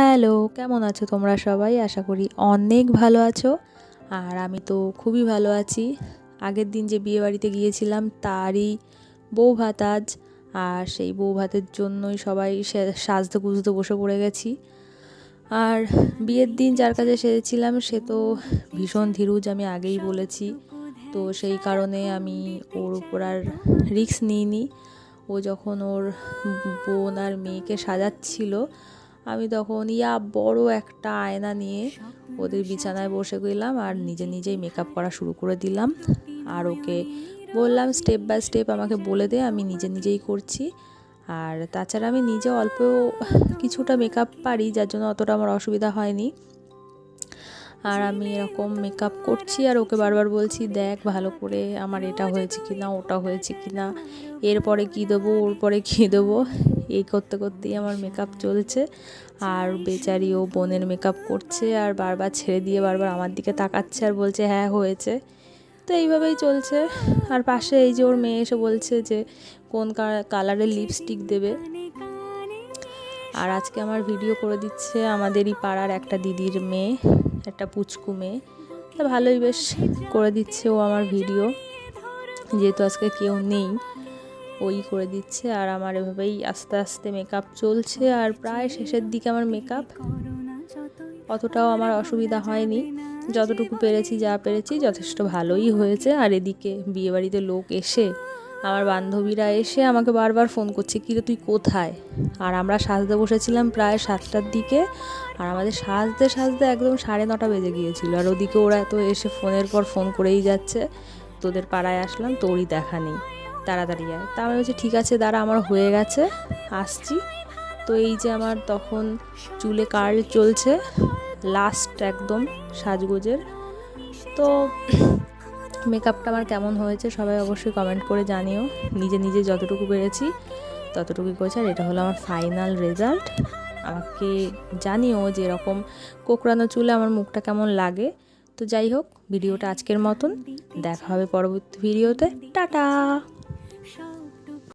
Hello, কেমন আছো তোমরা সবাই? আশা করি অনেক ভালো আছো। আর আমি তো খুবই ভালো আছি। আগের দিন যে বিয়ে বাড়িতে গিয়েছিলাম, তারই বউ ভাত আজ। আর সেই বউ ভাতের জন্যই সবাই সাজতে গুজতে বসে পড়ে গেছি। আর বিয়ের দিন যার কাছে সেজেছিলাম সে তো ভীষণ ধীরুজ, আমি আগেই বলেছি। তো সেই কারণে আমি ওর উপর আর রিস্ক নিইনি। ও যখন ওর বোন আর মেয়েকে সাজাচ্ছিল আমি তখন ইয়া বড় একটা আয়না নিয়ে ওদের বিছানায় বসে গেলাম আর নিজে নিজেই মেকআপ করা শুরু করে দিলাম। আর ওকে বললাম স্টেপ বাই স্টেপ আমাকে বলে দে, আমি নিজে নিজেই করছি। আর তাছাড়া আমি নিজে অল্প কিছুটা মেকআপ পারি, যার জন্য অতটা আমার অসুবিধা হয়নি। আর আমি এরকম মেকআপ করছি আর ওকে বারবার বলছি, দেখ ভালো করে আমার এটা হয়েছে কি না ওটা হয়েছে কি না এরপরে কী দেবো ওর পরে কী দেবো? এই করতে করতেই আমার মেকআপ চলছে। আর বেচারি ও বোনের মেকআপ করছে আর বারবার ছেড়ে দিয়ে বারবার আমার দিকে তাকাচ্ছে আর বলছে হ্যাঁ হয়েছে। তো এইভাবেই চলছে। আর পাশে এই যে ওর মেয়ে এসে বলছে যে, কোন কালারের লিপস্টিক দেবে? আর আজকে আমার ভিডিও করে দিচ্ছে আমাদেরই পাড়ার একটা দিদির মেয়ে, একটা পুচকু মেয়ে। তা ভালোই বেশ করে দিচ্ছে ও আমার ভিডিও যেহেতু আজকে কেউ নেই ওই করে দিচ্ছে আর আমার এভাবেই আস্তে আস্তে মেকআপ চলছে আর প্রায় শেষের দিকে আমার মেকআপ অতটাও আমার অসুবিধা হয়নি। যতটুকু পেরেছি যা পেরেছি যথেষ্ট ভালোই হয়েছে। আর এদিকে বিয়েবাড়িতে লোক এসে, আমার বান্ধবীরা এসে আমাকে বারবার ফোন করছে কিরে তুই কোথায়? আর আমরা সাজতে বসেছিলাম প্রায় সাতটার দিকে আর আমাদের সাজতে সাজতে একদম সাড়ে নটা বেজে গিয়েছিল। আর ওদিকে ওরা তো এসে ফোনের পর ফোন করেই যাচ্ছে। তোদের পাড়ায় আসলাম, তোরই দেখা নেই। তাড়াতাড়ি আয়। তা আমি বলছি, ঠিক আছে, দাঁড়া, আমার হয়ে গেছে, আসছি। তো এই যে আমার তখন চুলে কার্ল চলছে লাস্ট একদম সাজগোজের। তো মেকআপটা আমার কেমন হয়েছে সবাই অবশ্যই কমেন্ট করে জানিও। নিজে নিজে যতটুকু পেরেছি, ততটুকুই করেছি, আর এটা হলো আমার ফাইনাল রেজাল্ট আমাকে জানিও যে এরকম কোকড়ানো চুলে আমার মুখটা কেমন লাগে। তো যাই হোক, ভিডিওটা আজকের মতন। দেখা হবে পরবর্তী ভিডিওতে টাটা!